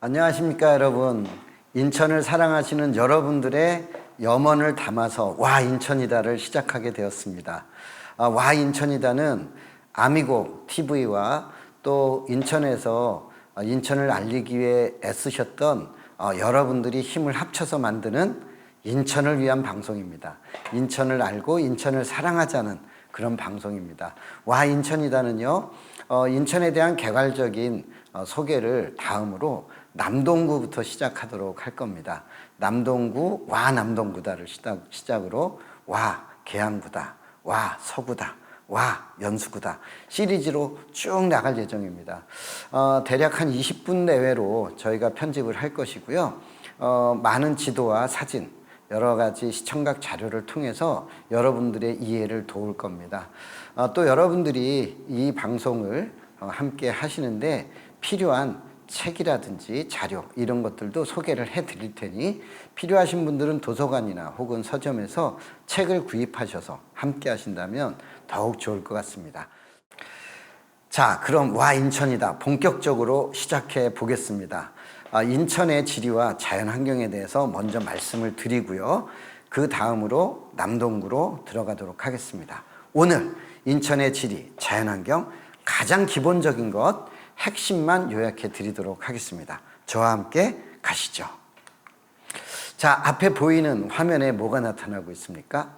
안녕하십니까 여러분. 인천을 사랑하시는 여러분들의 염원을 담아서 와 인천이다를 시작하게 되었습니다. 아, 와 인천이다는 아미고 TV와 또 인천에서 어, 인천을 알리기 위해 애쓰셨던 어, 여러분들이 힘을 합쳐서 만드는 인천을 위한 방송입니다. 인천을 알고 인천을 사랑하자는 그런 방송입니다. 와 인천이다는요 어, 인천에 대한 개괄적인 어, 소개를 다음으로 남동구부터 시작하도록 할 겁니다. 남동구 와 남동구다를 시작, 시작으로 와 계양구다, 와 서구다, 와 연수구다 시리즈로 쭉 나갈 예정입니다. 어, 대략 한 20분 내외로 저희가 편집을 할 것이고요. 어, 많은 지도와 사진 여러 가지 시청각 자료를 통해서 여러분들의 이해를 도울 겁니다. 어, 또 여러분들이 이 방송을 어, 함께 하시는데 필요한 책이라든지 자료 이런 것들도 소개를 해 드릴 테니 필요하신 분들은 도서관이나 혹은 서점에서 책을 구입하셔서 함께 하신다면 더욱 좋을 것 같습니다. 자, 그럼 와 인천이다. 본격적으로 시작해 보겠습니다. 아, 인천의 지리와 자연 환경에 대해서 먼저 말씀을 드리고요. 그 다음으로 남동구로 들어가도록 하겠습니다. 오늘 인천의 지리, 자연 환경 가장 기본적인 것 핵심만 요약해 드리도록 하겠습니다. 저와 함께 가시죠. 자, 앞에 보이는 화면에 뭐가 나타나고 있습니까?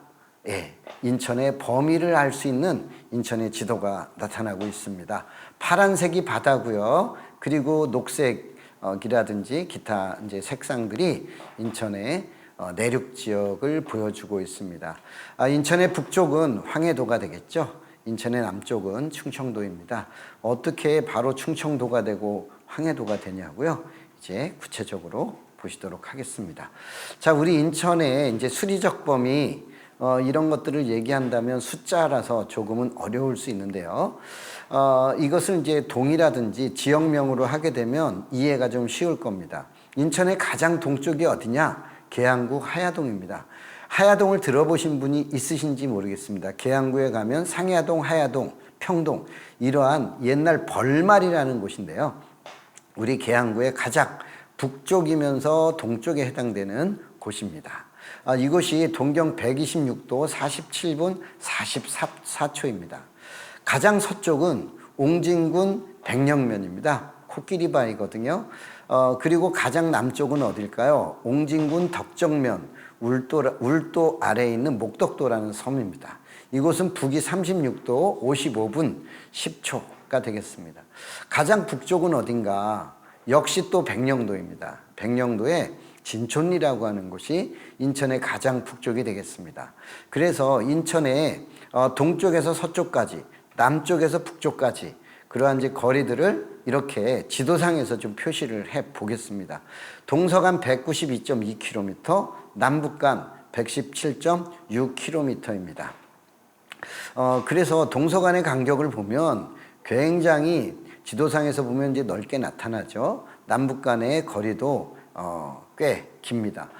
예, 인천의 범위를 알 수 있는 인천의 지도가 나타나고 있습니다. 파란색이 바다고요. 그리고 녹색이라든지 기타 이제 색상들이 인천의 어, 내륙 지역을 보여주고 있습니다. 아, 인천의 북쪽은 황해도가 되겠죠. 인천의 남쪽은 충청도입니다. 어떻게 바로 충청도가 되고 황해도가 되냐고요? 이제 구체적으로 보시도록 하겠습니다. 자, 우리 인천의 이제 수리적 범위 어, 이런 것들을 얘기한다면 숫자라서 조금은 어려울 수 있는데요. 어, 이것을 이제 동이라든지 지역명으로 하게 되면 이해가 좀 쉬울 겁니다. 인천의 가장 동쪽이 어디냐? 계양구 하야동입니다. 하야동을 들어보신 분이 있으신지 모르겠습니다. 계양구에 가면 상야동, 하야동, 평동 이러한 옛날 벌말이라는 곳인데요. 우리 계양구의 가장 북쪽이면서 동쪽에 해당되는 곳입니다. 아, 이곳이 동경 126도 47분 44초입니다. 가장 서쪽은 옹진군 백령면입니다. 코끼리 바위거든요. 어, 그리고 가장 남쪽은 어딜까요? 옹진군 덕정면, 울도, 울도 아래에 있는 목덕도라는 섬입니다. 이곳은 북위 36도 55분 10초가 되겠습니다. 가장 북쪽은 어딘가? 역시 또 백령도입니다. 백령도에 진촌리라고 하는 곳이 인천의 가장 북쪽이 되겠습니다. 그래서 인천의 어, 동쪽에서 서쪽까지, 남쪽에서 북쪽까지 그러한 이제 거리들을 이렇게 지도상에서 좀 표시를 해 보겠습니다. 동서간 192.2km, 남북간 117.6km입니다. 어, 그래서 동서간의 간격을 보면 굉장히 지도상에서 보면 이제 넓게 나타나죠. 남북 간의 거리도 어, 꽤 깁니다.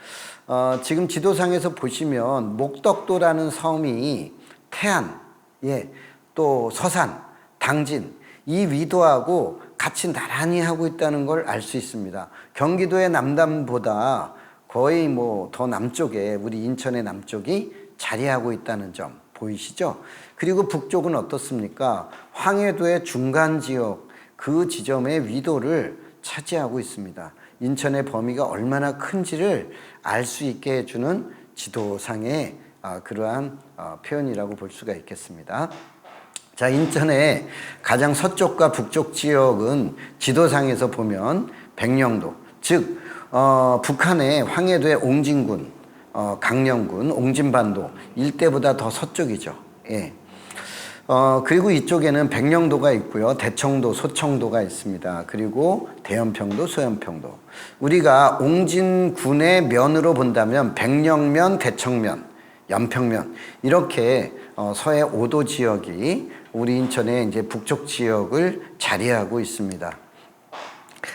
어, 지금 지도상에서 보시면 목덕도라는 섬이 태안, 예, 또 서산, 당진 이 위도하고 같이 나란히 하고 있다는 걸 알 수 있습니다. 경기도의 남단보다 거의 뭐 더 남쪽에 우리 인천의 남쪽이 자리하고 있다는 점 보이시죠? 그리고 북쪽은 어떻습니까? 황해도의 중간 지역 그 지점의 위도를 차지하고 있습니다. 인천의 범위가 얼마나 큰지를 알 수 있게 해주는 지도상의 아, 그러한 어, 표현이라고 볼 수가 있겠습니다. 자, 인천의 가장 서쪽과 북쪽 지역은 지도상에서 보면 백령도, 즉 어, 북한의 황해도의 옹진군, 어, 강령군, 옹진반도 일대보다 더 서쪽이죠. 예. 어, 그리고 이쪽에는 백령도가 있고요. 대청도, 소청도가 있습니다. 그리고 대연평도, 소연평도. 우리가 옹진군의 면으로 본다면 백령면, 대청면, 연평면 이렇게 어, 서해 5도 지역이 우리 인천의 이제 북쪽 지역을 자리하고 있습니다.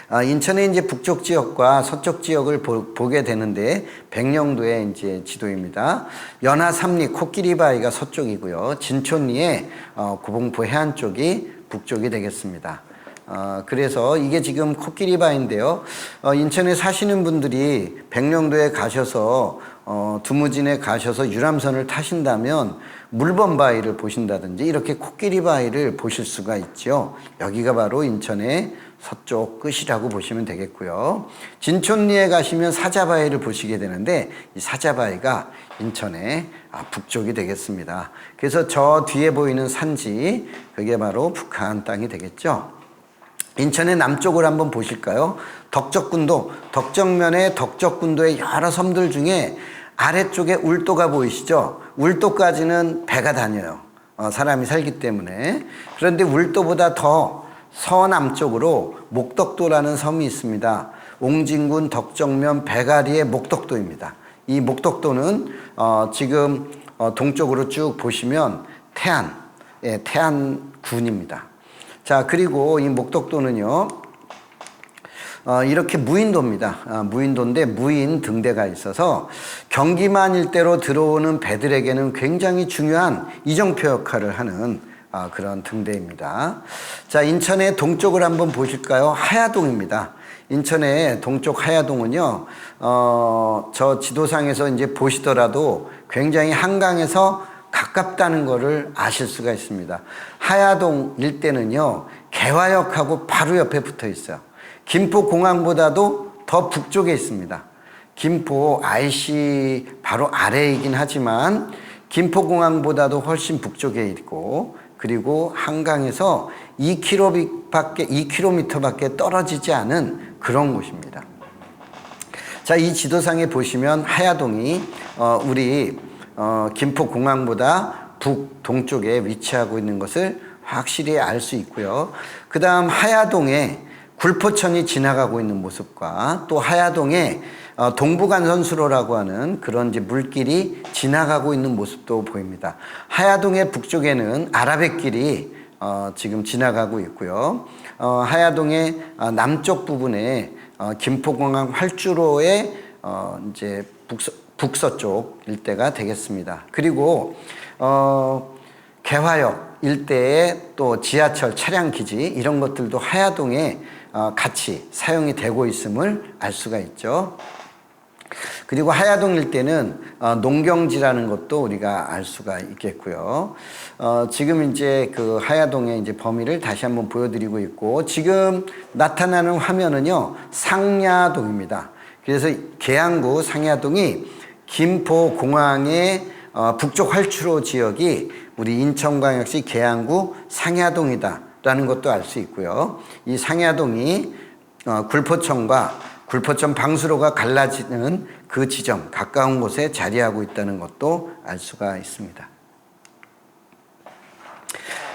아, 인천의 이제 북쪽 지역과 서쪽 지역을 보, 게 되는데 백령도의 이제 지도입니다. 연하 삼리 코끼리 바위가 서쪽이고요. 진촌리의 어, 구봉포 해안 쪽이 북쪽이 되겠습니다. 어, 그래서 이게 지금 코끼리 바인데요. 어, 인천에 사시는 분들이 백령도에 가셔서 어, 두무진에 가셔서 유람선을 타신다면 물범 바위를 보신다든지 이렇게 코끼리 바위를 보실 수가 있죠. 여기가 바로 인천의 서쪽 끝이라고 보시면 되겠고요. 진촌리에 가시면 사자바위를 보시게 되는데 이 사자바위가 인천의 아, 북쪽이 되겠습니다. 그래서 저 뒤에 보이는 산지 그게 바로 북한 땅이 되겠죠. 인천의 남쪽을 한번 보실까요? 덕적군도 덕정면에 덕적군도의 여러 섬들 중에 아래쪽에 울도가 보이시죠? 울도까지는 배가 다녀요. 어, 사람이 살기 때문에. 그런데 울도보다 더 서남쪽으로 목덕도라는 섬이 있습니다. 옹진군 덕정면 배가리의 목덕도입니다. 이 목덕도는 어, 지금 어, 동쪽으로 쭉 보시면 태안, 예, 태안군입니다. 자, 그리고 이 목덕도는요, 어, 이렇게 무인도입니다. 아, 무인도인데 무인 등대가 있어서 경기만 일대로 들어오는 배들에게는 굉장히 중요한 이정표 역할을 하는 아, 그런 등대입니다. 자, 인천의 동쪽을 한번 보실까요? 하야동입니다. 인천의 동쪽 하야동은요, 어, 저 지도상에서 이제 보시더라도 굉장히 한강에서 가깝다는 것을 아실 수가 있습니다. 하야동 일대는요, 개화역하고 바로 옆에 붙어 있어요. 김포 공항보다도 더 북쪽에 있습니다. 김포 IC 바로 아래이긴 하지만 김포 공항보다도 훨씬 북쪽에 있고 그리고 한강에서 2km밖에 2km밖에 떨어지지 않은 그런 곳입니다. 자, 이 지도상에 보시면 하야동이 어, 우리 어, 김포 공항보다 북동쪽에 위치하고 있는 것을 확실히 알 수 있고요. 그 다음 하야동에 굴포천이 지나가고 있는 모습과 또 하야동에 어, 동부간선수로라고 하는 그런 물길이 지나가고 있는 모습도 보입니다. 하야동의 북쪽에는 아라뱃길이 어, 지금 지나가고 있고요. 어, 하야동의 어, 남쪽 부분에 어, 김포공항 활주로의 어, 이제 북서, 북서쪽 일대가 되겠습니다. 그리고 어, 개화역 일대에 또 지하철 차량 기지 이런 것들도 하야동에 어, 같이 사용이 되고 있음을 알 수가 있죠. 그리고 하야동 일대는 어, 농경지라는 것도 우리가 알 수가 있겠고요. 어, 지금 이제 그 하야동의 이제 범위를 다시 한번 보여드리고 있고 지금 나타나는 화면은요 상야동입니다. 그래서 계양구 상야동이 김포 공항의 어, 북쪽 활주로 지역이 우리 인천광역시 계양구 상야동이다라는 것도 알 수 있고요. 이 상야동이 어, 굴포천과 굴포천 방수로가 갈라지는 그 지점 가까운 곳에 자리하고 있다는 것도 알 수가 있습니다.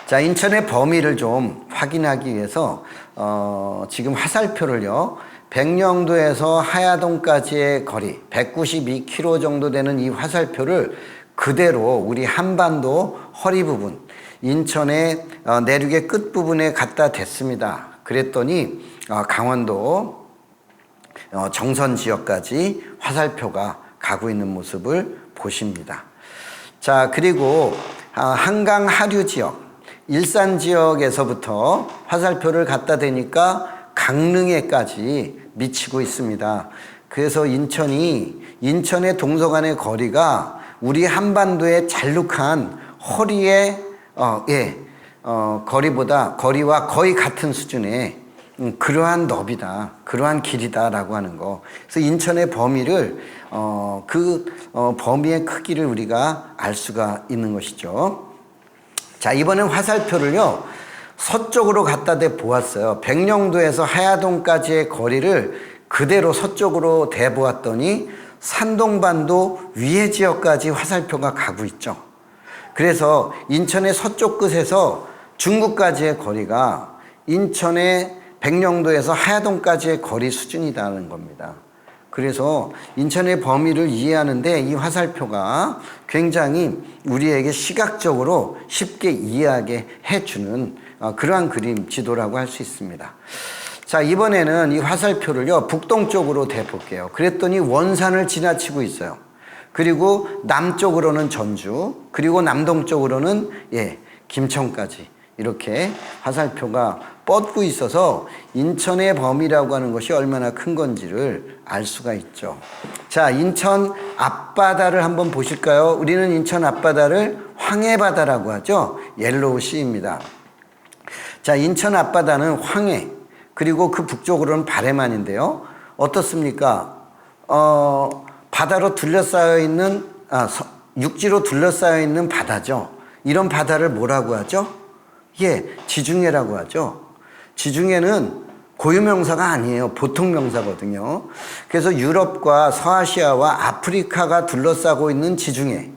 자, 인천의 범위를 좀 확인하기 위해서 어, 지금 화살표를요. 백령도에서 하야동까지의 거리 192km 정도 되는 이 화살표를 그대로 우리 한반도 허리 부분 인천의 어, 내륙의 끝 부분에 갖다 댔습니다. 그랬더니 어, 강원도 어, 정선 지역까지 화살표가 가고 있는 모습을 보십니다. 자, 그리고 아, 한강 하류 지역, 일산 지역에서부터 화살표를 갖다 대니까 강릉에까지 미치고 있습니다. 그래서 인천이 인천의 동서간의 거리가 우리 한반도의 잘룩한 허리의 어, 예, 어, 거리보다 거리와 거의 같은 수준의 음, 그러한 너비다, 그러한 길이다라고 하는 거. 그래서 인천의 범위를 어, 그 어, 범위의 크기를 우리가 알 수가 있는 것이죠. 자 이번엔 화살표를요 서쪽으로 갖다 대 보았어요. 백령도에서 하야동까지의 거리를 그대로 서쪽으로 대 보았더니 산동반도 위에 지역까지 화살표가 가고 있죠. 그래서 인천의 서쪽 끝에서 중국까지의 거리가 인천의 백령도에서 하야동까지의 거리 수준이라는 겁니다. 그래서 인천의 범위를 이해하는데 이 화살표가 굉장히 우리에게 시각적으로 쉽게 이해하게 해주는 어, 그러한 그림 지도라고 할 수 있습니다. 자, 이번에는 이 화살표를요, 북동쪽으로 대볼게요. 그랬더니 원산을 지나치고 있어요. 그리고 남쪽으로는 전주, 그리고 남동쪽으로는 예, 김천까지 이렇게 화살표가 뻗고 있어서 인천의 범위라고 하는 것이 얼마나 큰 건지를 알 수가 있죠. 자, 인천 앞바다를 한번 보실까요? 우리는 인천 앞바다를 황해바다라고 하죠. 옐로우 시입니다. 자, 인천 앞바다는 황해, 그리고 그 북쪽으로는 바레만인데요. 어떻습니까? 어, 바다로 둘러싸여 있는, 아, 서- 육지로 둘러싸여 있는 바다죠. 이런 바다를 뭐라고 하죠? 예, 지중해라고 하죠. 지중해는 고유 명사가 아니에요. 보통 명사거든요. 그래서 유럽과 서아시아와 아프리카가 둘러싸고 있는 지중해.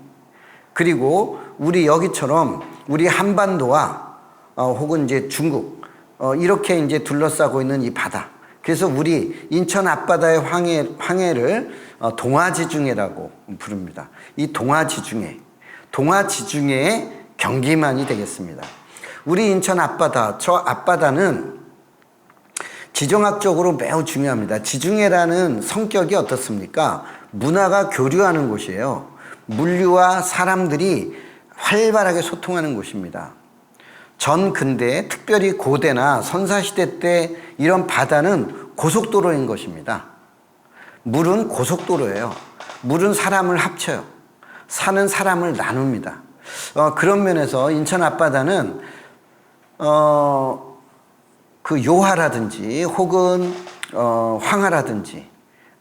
그리고 우리 여기처럼 우리 한반도와 어, 혹은 이제 중국 어, 이렇게 이제 둘러싸고 있는 이 바다. 그래서 우리 인천 앞바다의 황해, 황해를 어, 동아지중해라고 부릅니다. 이 동아지중해, 동아지중해의 경기만이 되겠습니다. 우리 인천 앞바다, 저 앞바다는 지정학적으로 매우 중요합니다. 지중해라는 성격이 어떻습니까? 문화가 교류하는 곳이에요. 물류와 사람들이 활발하게 소통하는 곳입니다. 전 근대, 특별히 고대나 선사시대 때 이런 바다는 고속도로인 것입니다. 물은 고속도로예요. 물은 사람을 합쳐요. 사는 사람을 나눕니다. 어, 그런 면에서 인천 앞바다는 어, 그 요하라든지 혹은 어, 황하라든지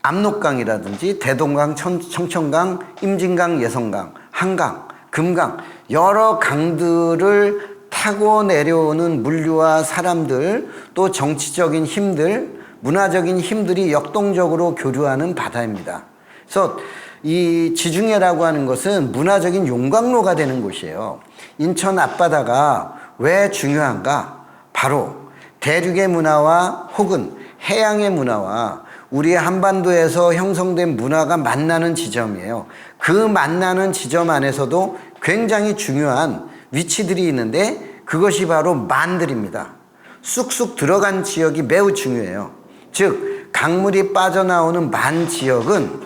압록강이라든지 대동강, 청, 청천강, 임진강, 예성강, 한강, 금강 여러 강들을 타고 내려오는 물류와 사람들 또 정치적인 힘들, 문화적인 힘들이 역동적으로 교류하는 바다입니다. 그래서 이 지중해라고 하는 것은 문화적인 용광로가 되는 곳이에요. 인천 앞바다가 왜 중요한가? 바로 대륙의 문화와 혹은 해양의 문화와 우리 한반도에서 형성된 문화가 만나는 지점이에요. 그 만나는 지점 안에서도 굉장히 중요한 위치들이 있는데 그것이 바로 만들입니다. 쑥쑥 들어간 지역이 매우 중요해요. 즉, 강물이 빠져나오는 만 지역은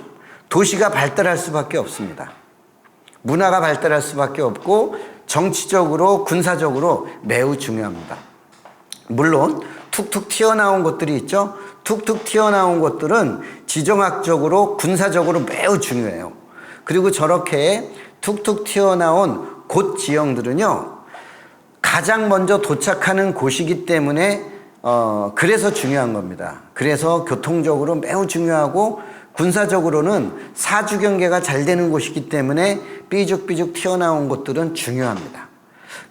도시가 발달할 수밖에 없습니다. 문화가 발달할 수밖에 없고 정치적으로 군사적으로 매우 중요합니다. 물론 툭툭 튀어나온 것들이 있죠. 툭툭 튀어나온 것들은 지정학적으로 군사적으로 매우 중요해요. 그리고 저렇게 툭툭 튀어나온 곳 지형들은요. 가장 먼저 도착하는 곳이기 때문에 어 그래서 중요한 겁니다. 그래서 교통적으로 매우 중요하고 군사적으로는 사주 경계가 잘 되는 곳이기 때문에 삐죽삐죽 튀어나온 곳들은 중요합니다.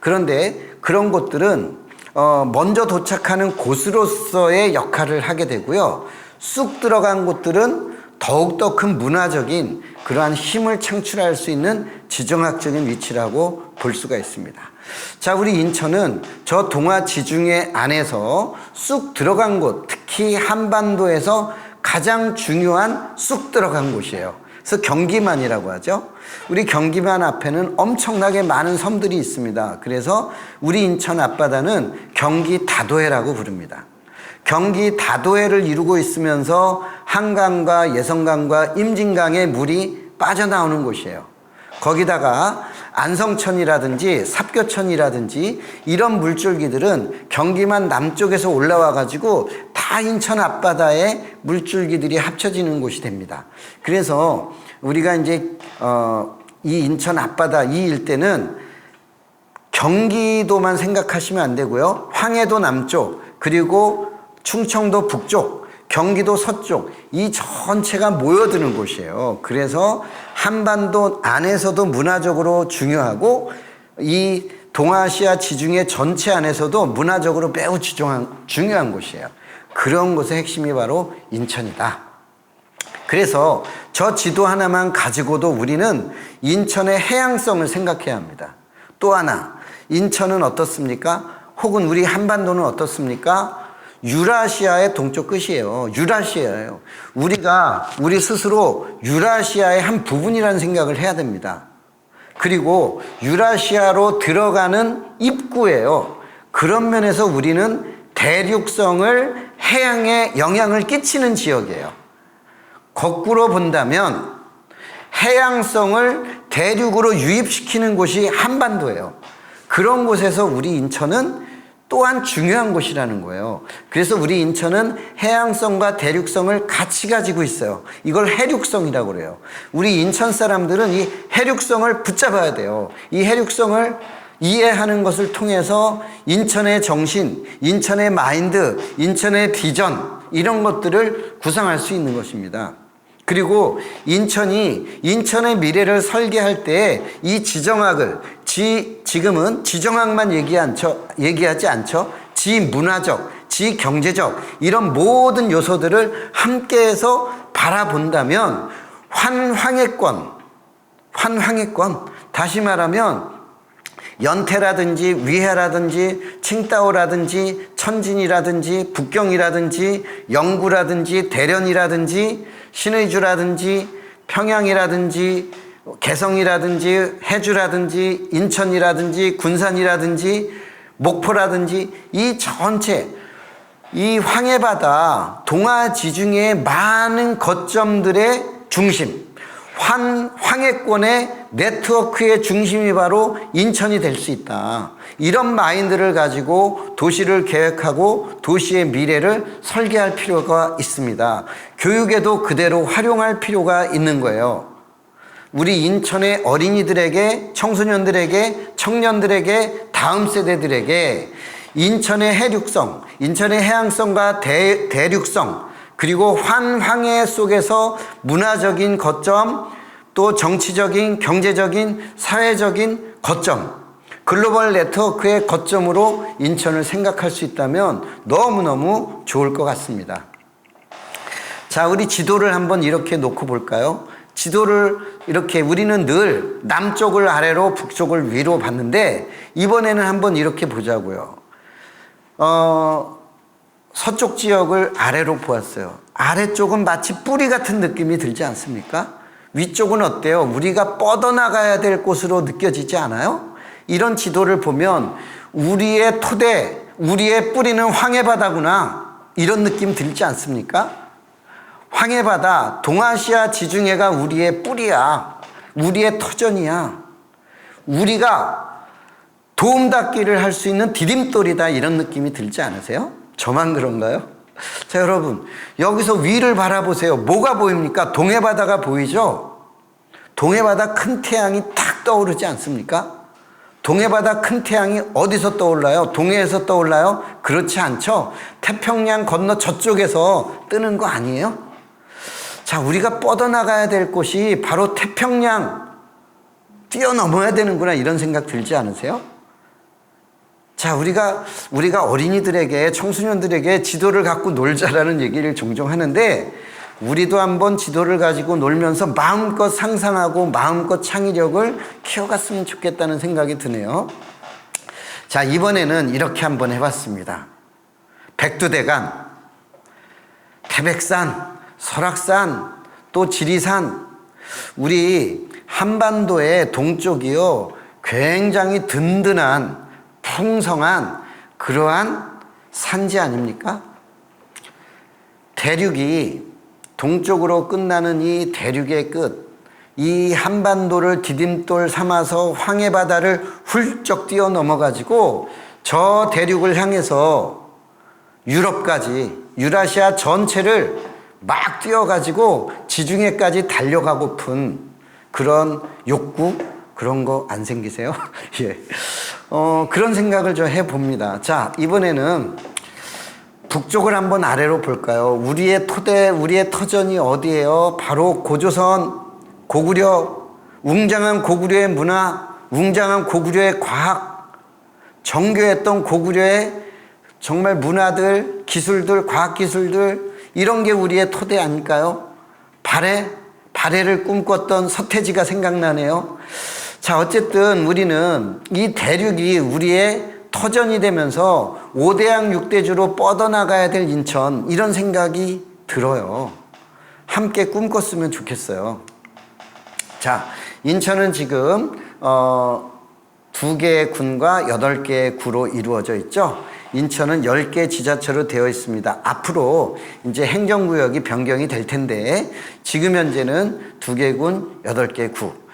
그런데 그런 곳들은 어, 먼저 도착하는 곳으로서의 역할을 하게 되고요. 쑥 들어간 곳들은 더욱더 큰 문화적인 그러한 힘을 창출할 수 있는 지정학적인 위치라고 볼 수가 있습니다. 자, 우리 인천은 저 동아 지중해 안에서 쑥 들어간 곳, 특히 한반도에서 가장 중요한 쑥 들어간 곳이에요. 그래서 경기만이라고 하죠. 우리 경기만 앞에는 엄청나게 많은 섬들이 있습니다. 그래서 우리 인천 앞바다는 경기 다도해라고 부릅니다. 경기 다도해를 이루고 있으면서 한강과 예성강과 임진강의 물이 빠져나오는 곳이에요. 거기다가 안성천이라든지 삽교천이라든지 이런 물줄기들은 경기만 남쪽에서 올라와 가지고 다 인천 앞바다에 물줄기들이 합쳐지는 곳이 됩니다. 그래서 우리가 이제 어, 이 인천 앞바다 이 일대는 경기도만 생각하시면 안 되고요. 황해도 남쪽 그리고 충청도 북쪽 경기도 서쪽 이 전체가 모여드는 곳이에요. 그래서 한반도 안에서도 문화적으로 중요하고 이 동아시아 지중해 전체 안에서도 문화적으로 매우 중요한, 곳이에요. 그런 곳의 핵심이 바로 인천이다. 그래서 저 지도 하나만 가지고도 우리는 인천의 해양성을 생각해야 합니다. 또 하나, 인천은 어떻습니까? 혹은 우리 한반도는 어떻습니까? 유라시아의 동쪽 끝이에요. 유라시아예요. 우리가 우리 스스로 유라시아의 한 부분이라는 생각을 해야 됩니다. 그리고 유라시아로 들어가는 입구예요. 그런 면에서 우리는 대륙성을 해양에 영향을 끼치는 지역이에요. 거꾸로 본다면 해양성을 대륙으로 유입시키는 곳이 한반도예요. 그런 곳에서 우리 인천은 또한 중요한 곳이라는 거예요. 그래서 우리 인천은 해양성과 대륙성을 같이 가지고 있어요. 이걸 해륙성이라고 그래요. 우리 인천 사람들은 이 해륙성을 붙잡아야 돼요. 이 해륙성을 이해하는 것을 통해서 인천의 정신, 인천의 마인드, 인천의 비전, 이런 것들을 구상할 수 있는 것입니다. 그리고 인천이 인천의 미래를 설계할 때 이 지정학을 지 지금은 지정학만 얘기 않죠 얘기하지 않죠? 지 문화적 지 경제적 이런 모든 요소들을 함께해서 바라본다면 환황해권 환황해권 다시 말하면 연태라든지 위해라든지 칭따오라든지 천진이라든지 북경이라든지 영구라든지 대련이라든지 신의주라든지 평양이라든지 개성이라든지 해주라든지 인천이라든지 군산이라든지 목포라든지 이 전체 이 황해바다 동아지중해의 많은 거점들의 중심 환, 황해권의 네트워크의 중심이 바로 인천이 될 수 있다. 이런 마인드를 가지고 도시를 계획하고 도시의 미래를 설계할 필요가 있습니다. 교육에도 그대로 활용할 필요가 있는 거예요. 우리 인천의 어린이들에게, 청소년들에게, 청년들에게, 다음 세대들에게 인천의 해륙성, 인천의 해양성과 대, 대륙성, 그리고 환황해 속에서 문화적인 거점, 또 정치적인, 경제적인, 사회적인 거점, 글로벌 네트워크의 거점으로 인천을 생각할 수 있다면 너무너무 좋을 것 같습니다. 자, 우리 지도를 한번 이렇게 놓고 볼까요? 지도를 이렇게 우리는 늘 남쪽을 아래로 북쪽을 위로 봤는데 이번에는 한번 이렇게 보자고요. 어, 서쪽 지역을 아래로 보았어요. 아래쪽은 마치 뿌리 같은 느낌이 들지 않습니까? 위쪽은 어때요? 우리가 뻗어나가야 될 곳으로 느껴지지 않아요? 이런 지도를 보면 우리의 토대, 우리의 뿌리는 황해바다구나. 이런 느낌 들지 않습니까? 황해바다, 동아시아 지중해가 우리의 뿌리야. 우리의 터전이야. 우리가 도움닫기를 할 수 있는 디딤돌이다. 이런 느낌이 들지 않으세요? 저만 그런가요? 자, 여러분, 여기서 위를 바라보세요. 뭐가 보입니까? 동해바다가 보이죠? 동해바다 큰 태양이 탁 떠오르지 않습니까? 동해바다 큰 태양이 어디서 떠올라요? 동해에서 떠올라요? 그렇지 않죠? 태평양 건너 저쪽에서 뜨는 거 아니에요? 자, 우리가 뻗어나가야 될 곳이 바로 태평양 뛰어넘어야 되는구나 이런 생각 들지 않으세요? 자, 우리가, 우리가 어린이들에게, 청소년들에게 지도를 갖고 놀자라는 얘기를 종종 하는데, 우리도 한번 지도를 가지고 놀면서 마음껏 상상하고 마음껏 창의력을 키워갔으면 좋겠다는 생각이 드네요. 자, 이번에는 이렇게 한번 해봤습니다. 백두대간, 태백산, 설악산, 또 지리산, 우리 한반도의 동쪽이요, 굉장히 든든한 풍성한 그러한 산지 아닙니까? 대륙이 동쪽으로 끝나는 이 대륙의 끝, 이 한반도를 디딤돌 삼아서 황해 바다를 훌쩍 뛰어 넘어가지고 저 대륙을 향해서 유럽까지, 유라시아 전체를 막 뛰어가지고 지중해까지 달려가고픈 그런 욕구, 그런 거 안 생기세요? 예. 어, 그런 생각을 좀 해봅니다. 자, 이번에는 북쪽을 한번 아래로 볼까요? 우리의 토대, 우리의 터전이 어디예요? 바로 고조선, 고구려, 웅장한 고구려의 문화, 웅장한 고구려의 과학, 정교했던 고구려의 정말 문화들, 기술들, 과학기술들, 이런 게 우리의 토대 아닐까요? 발해, 발해를 꿈꿨던 서태지가 생각나네요. 자, 어쨌든 우리는 이 대륙이 우리의 터전이 되면서 5대양 6대주로 뻗어나가야 될 인천, 이런 생각이 들어요. 함께 꿈꿨으면 좋겠어요. 자, 인천은 지금, 어, 두 개의 군과 여덟 개의 구로 이루어져 있죠. 인천은 10개 지자체로 되어 있습니다. 앞으로 이제 행정구역이 변경이 될 텐데, 지금 현재는 두개 군, 여덟 개 구.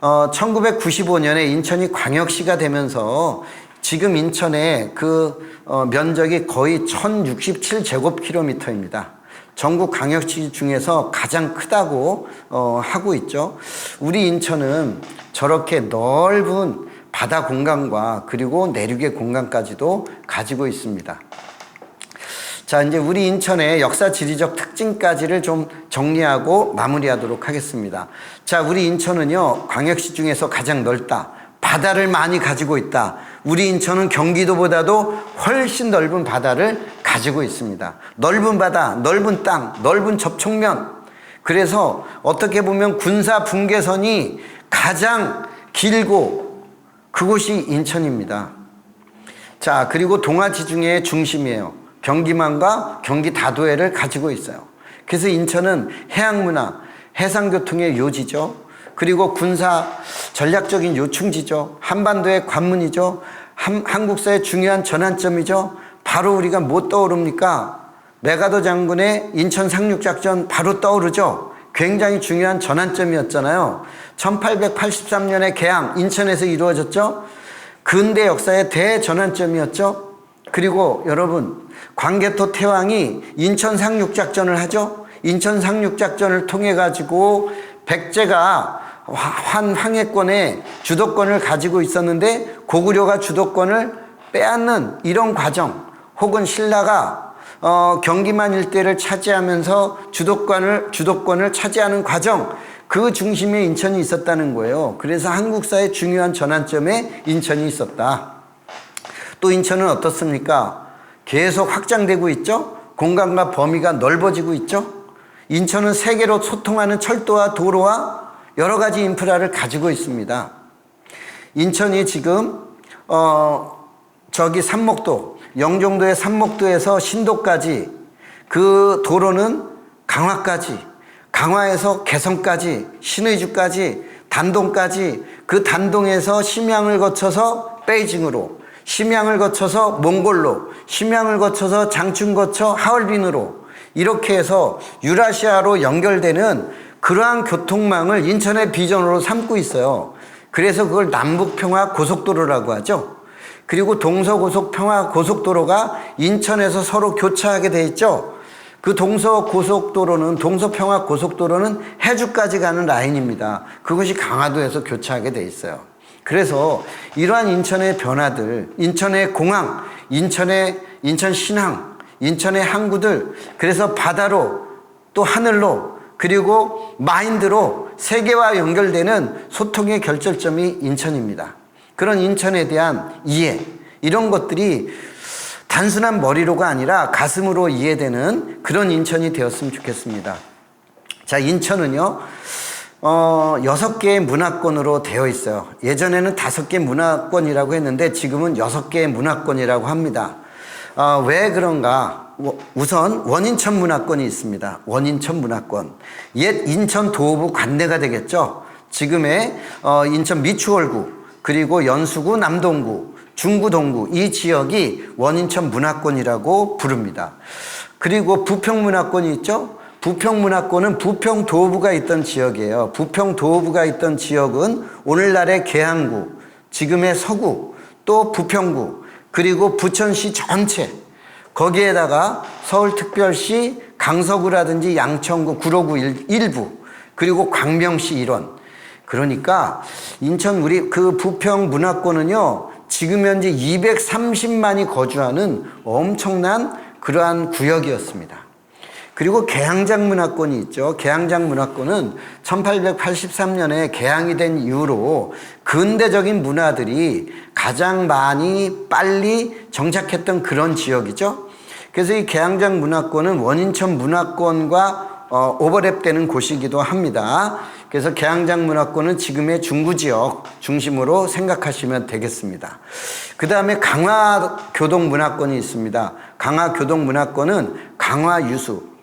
어, 1995년에 인천이 광역시가 되면서 지금 인천의 그 어, 면적이 거의 1067제곱킬로미터입니다. 전국 광역시 중에서 가장 크다고 어, 하고 있죠. 우리 인천은 저렇게 넓은 바다 공간과 그리고 내륙의 공간까지도 가지고 있습니다. 자, 이제 우리 인천의 역사 지리적 특징까지를 좀 정리하고 마무리하도록 하겠습니다. 자, 우리 인천은요, 광역시 중에서 가장 넓다. 바다를 많이 가지고 있다. 우리 인천은 경기도보다도 훨씬 넓은 바다를 가지고 있습니다. 넓은 바다, 넓은 땅, 넓은 접촉면. 그래서 어떻게 보면 군사 분계선이 가장 길고 그곳이 인천입니다. 자, 그리고 동아지중해의 중심이에요. 경기만과 경기 다도해를 가지고 있어요. 그래서 인천은 해양문화, 해상교통의 요지죠. 그리고 군사 전략적인 요충지죠. 한반도의 관문이죠. 한, 한국사의 중요한 전환점이죠. 바로 우리가 뭐 떠오릅니까? 메가더 장군의 인천 상륙작전 바로 떠오르죠. 굉장히 중요한 전환점이었잖아요. 1883년에 개항, 인천에서 이루어졌죠. 근대 역사의 대전환점이었죠. 그리고 여러분, 광개토 태왕이 인천 상륙작전을 하죠. 인천 상륙작전을 통해 가지고 백제가 환 황해권의 주도권을 가지고 있었는데 고구려가 주도권을 빼앗는 이런 과정 혹은 신라가 어, 경기만 일대를 차지하면서 주도권을 주도권을 차지하는 과정 그 중심에 인천이 있었다는 거예요. 그래서 한국사의 중요한 전환점에 인천이 있었다. 또 인천은 어떻습니까? 계속 확장되고 있죠? 공간과 범위가 넓어지고 있죠? 인천은 세계로 소통하는 철도와 도로와 여러 가지 인프라를 가지고 있습니다. 인천이 지금 어 저기 삼목도 영종도의 삼목도에서 신도까지 그 도로는 강화까지 강화에서 개성까지 신의주까지 단동까지 그 단동에서 심양을 거쳐서 베이징으로 심양을 거쳐서 몽골로 심양을 거쳐서 장춘 거쳐 하얼빈으로 이렇게 해서 유라시아로 연결되는 그러한 교통망을 인천의 비전으로 삼고 있어요. 그래서 그걸 남북평화 고속도로라고 하죠. 그리고 동서고속평화 고속도로가 인천에서 서로 교차하게 돼 있죠. 그 동서 고속도로는 동서 평화 고속도로는 해주까지 가는 라인입니다. 그것이 강화도에서 교차하게 돼 있어요. 그래서 이러한 인천의 변화들, 인천의 공항, 인천의 인천 신항, 인천의 항구들, 그래서 바다로 또 하늘로 그리고 마인드로 세계와 연결되는 소통의 결절점이 인천입니다. 그런 인천에 대한 이해, 이런 것들이 단순한 머리로가 아니라 가슴으로 이해되는 그런 인천이 되었으면 좋겠습니다. 자, 인천은요, 어, 여섯 개의 문화권으로 되어 있어요. 예전에는 다섯 개 문화권이라고 했는데 지금은 여섯 개의 문화권이라고 합니다. 어, 왜 그런가? 우선 원인천 문화권이 있습니다. 원인천 문화권. 옛 인천 도읍부 관내가 되겠죠. 지금의 어, 인천 미추홀구 그리고 연수구 남동구 중구 동구 이 지역이 원인천 문화권이라고 부릅니다. 그리고 부평 문화권이 있죠. 부평 문화권은 부평 도부가 있던 지역이에요. 부평 도부가 있던 지역은 오늘날의 계양구, 지금의 서구, 또 부평구, 그리고 부천시 전체 거기에다가 서울특별시 강서구라든지 양천구, 구로구 일부, 그리고 광명시 일원. 그러니까 인천 우리 그 부평 문화권은요, 지금 현재 230만이 거주하는 엄청난 그러한 구역이었습니다. 그리고 개항장 문화권이 있죠. 개항장 문화권은 1883년에 개항이 된 이후로 근대적인 문화들이 가장 많이 빨리 정착했던 그런 지역이죠. 그래서 이 개항장 문화권은 원인천 문화권과 어, 오버랩되는 곳이기도 합니다. 그래서 개항장 문화권은 지금의 중구 지역 중심으로 생각하시면 되겠습니다. 그 다음에 강화 교동 문화권이 있습니다. 강화 교동 문화권은 강화 유수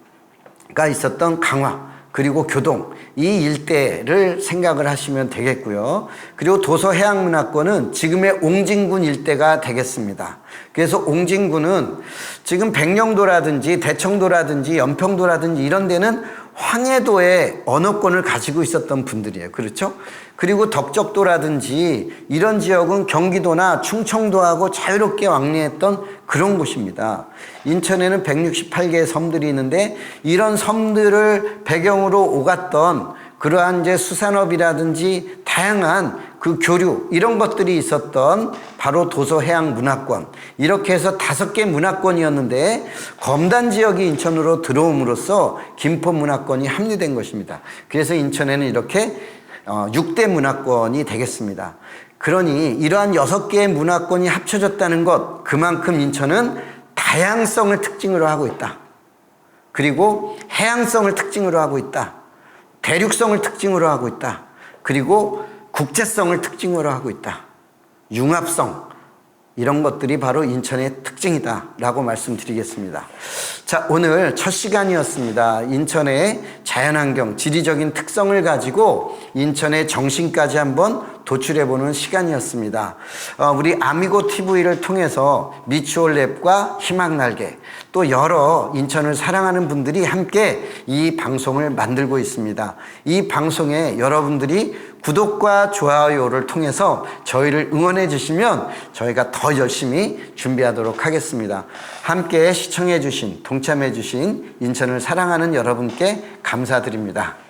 가 있었던 강화 그리고 교동 이 일대를 생각을 하시면 되겠고요. 그리고 도서 해양 문화권은 지금의 옹진군 일대가 되겠습니다. 그래서 옹진군은 지금 백령도라든지 대청도라든지 연평도라든지 이런 데는 황해도에 언어권을 가지고 있었던 분들이에요. 그렇죠? 그리고 덕적도라든지 이런 지역은 경기도나 충청도하고 자유롭게 왕래했던 그런 곳입니다. 인천에는 168개의 섬들이 있는데 이런 섬들을 배경으로 오갔던 그러한 이제 수산업이라든지 다양한 그 교류 이런 것들이 있었던 바로 도서해양 문화권 이렇게 해서 다섯 개 문화권이었는데 검단 지역이 인천으로 들어옴으로써 김포 문화권이 합류된 것입니다. 그래서 인천에는 이렇게 어, 6대 문화권이 되겠습니다. 그러니 이러한 여섯 개의 문화권이 합쳐졌다는 것 그만큼 인천은 다양성을 특징으로 하고 있다. 그리고 해양성을 특징으로 하고 있다. 대륙성을 특징으로 하고 있다. 그리고 국제성을 특징으로 하고 있다. 융합성. 이런 것들이 바로 인천의 특징이다라고 말씀드리겠습니다. 자, 오늘 첫 시간이었습니다. 인천의 자연환경, 지리적인 특성을 가지고 인천의 정신까지 한번 도출해보는 시간이었습니다. 어, 우리 아미고 TV를 통해서 미추홀랩과 희망날개 또 여러 인천을 사랑하는 분들이 함께 이 방송을 만들고 있습니다. 이 방송에 여러분들이 구독과 좋아요를 통해서 저희를 응원해 주시면 저희가 더 열심히 준비하도록 하겠습니다. 함께 시청해 주신, 동참해 주신 인천을 사랑하는 여러분께 감사드립니다.